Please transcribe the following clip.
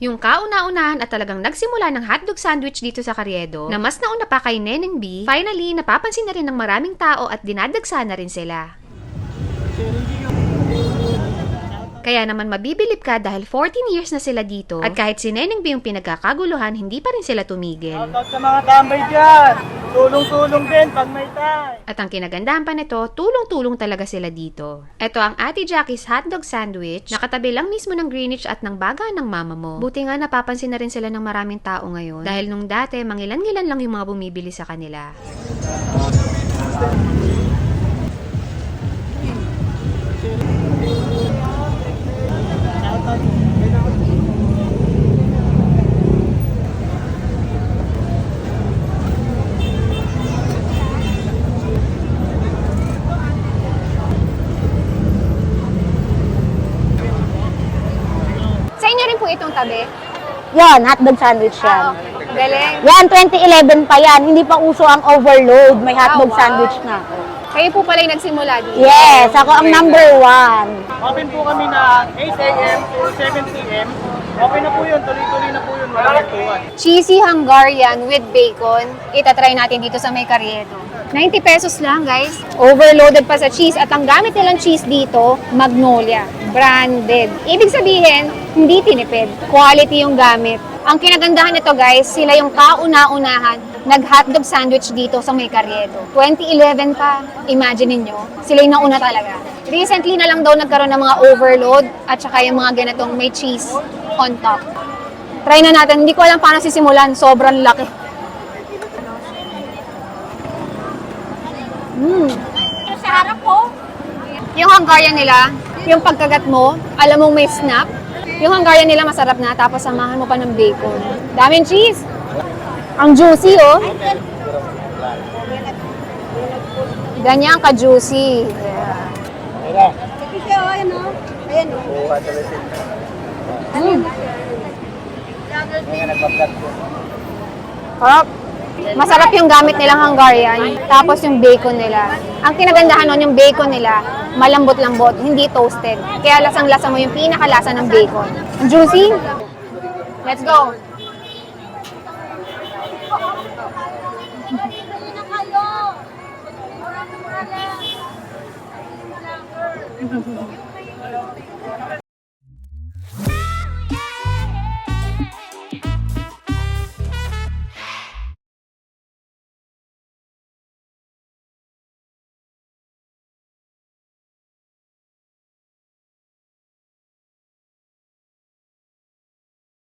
Yung kauna-unahan at talagang nagsimula ng hotdog sandwich dito sa Carriedo, na mas nauna pa kay Neneng B, finally napapansin na rin ng maraming tao at dinadagsa na rin sila. Kaya naman mabibilip ka dahil 14 years na sila dito at kahit si Neneng B yung pinagkakaguluhan, hindi pa rin sila tumigil. Shoutout sa mga tambay dyan. Tulong-tulong din pag may time. At ang kinagandahan pa nito, tulong-tulong talaga sila dito. Ito ang Ate Jackie's hotdog sandwich, nakatabi lang mismo ng Greenwich at ng baga ng mama mo. Buti nga napapansin na rin sila ng maraming tao ngayon dahil nung dati, mangilan-ngilan lang yung mga bumibili sa kanila. Inyo rin po itong tabi? Yan, hotdog sandwich yan. Ah, Galing. Yan, 2011 pa yan. Hindi pa uso ang overload. May hotdog Ah, wow. sandwich na. Kayo po pala yung nagsimula dito. Yes, ako ang number one. Open po kami na 8 a.m. to 7 p.m. Okay na po yun. Tuloy-tuloy na po yun. Walang tuwan. Cheesy Hungarian with bacon. Itatry natin dito sa may Carriedo. 90 pesos lang, guys. Overloaded pa sa cheese. At ang gamit nilang cheese dito, Magnolia. Branded. Ibig sabihin, hindi tinipid. Quality yung gamit. Ang kinagandahan nito, guys, sila yung kauna-unahan nag-hotdog sandwich dito sa may Carriedo. 2011 pa. Imagine ninyo, sila yung nauna talaga. Recently na lang daw nagkaroon ng mga overload at saka yung mga ganitong may cheese on top. Try na natin. Hindi ko alam paano sisimulan. Sobrang laki. Mm. Sa harap ko. Yung Hungarian nila, yung pagkagat mo, alam mong may snap. Yung Hungarian nila masarap na, tapos samahan mo pa ng bacon. Daming cheese. Ang juicy, oh. Ganyan ka-juicy. Yeah. Mm. Sarap. Masarap yung gamit nilang Hungarian, tapos yung bacon nila. Ang kinagandahan nun, yung bacon nila, malambot-lambot, hindi toasted. Kaya lasang-lasa mo yung pinakalasa ng bacon. Juicy. Let's go.